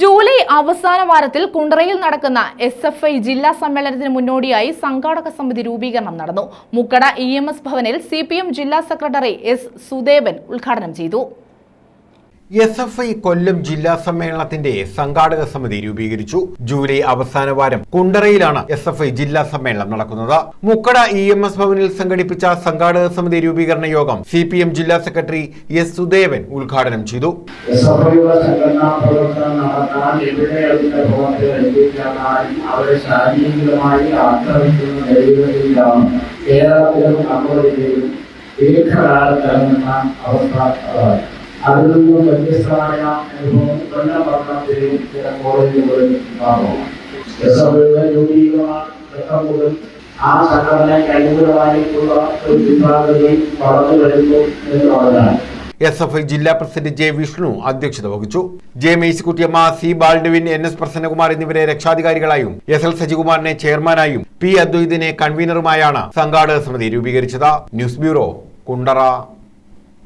July അവസാന വാരത്തിൽ കുണ്ടറയിൽ നടക്കുന്ന S F I ജില്ലാ സമ്മേളനത്തിന് മുന്നോടിയായി സംഘാടക സമിതി രൂപീകരണം നടന്നു. മുക്കട ഇ എം എസ് ഭവനിൽ സി പി എം ജില്ലാ സെക്രട്ടറി എസ് സുദേവൻ ഉദ്ഘാടനം ചെയ്തു. എസ് എഫ് ഐ കൊല്ലം ജില്ലാ സമ്മേളനത്തിന്റെ സംഘാടക സമിതി രൂപീകരിച്ചു. ജൂലൈ അവസാന വാരം കുണ്ടറയിലാണ് എസ് എഫ് ഐ ജില്ലാ സമ്മേളനം നടക്കുന്നത്. മുക്കട ഇ എം എസ് ഭവനിൽ സംഘടിപ്പിച്ച സംഘാടക സമിതി രൂപീകരണ യോഗം സി പി എം ജില്ലാ സെക്രട്ടറി എസ് സുദേവൻ ഉദ്ഘാടനം ചെയ്തു. കേരളത്തിലും അവസ്ഥ എസ് എഫ് ഐ ജില്ലാ പ്രസിഡന്റ് ജെ വിഷ്ണു അധ്യക്ഷത വഹിച്ചു. J Mercykuttyamma C Baldwin N S Prasannakumar എന്നിവരെ രക്ഷാധികാരികളായും എസ് എൽ സജികുമാറിനെ ചെയർമാനായും പി അദ്വൈതിനെ കൺവീനറുമായാണ് സംഘാടക സമിതി രൂപീകരിച്ചത്. News bureau Kundara.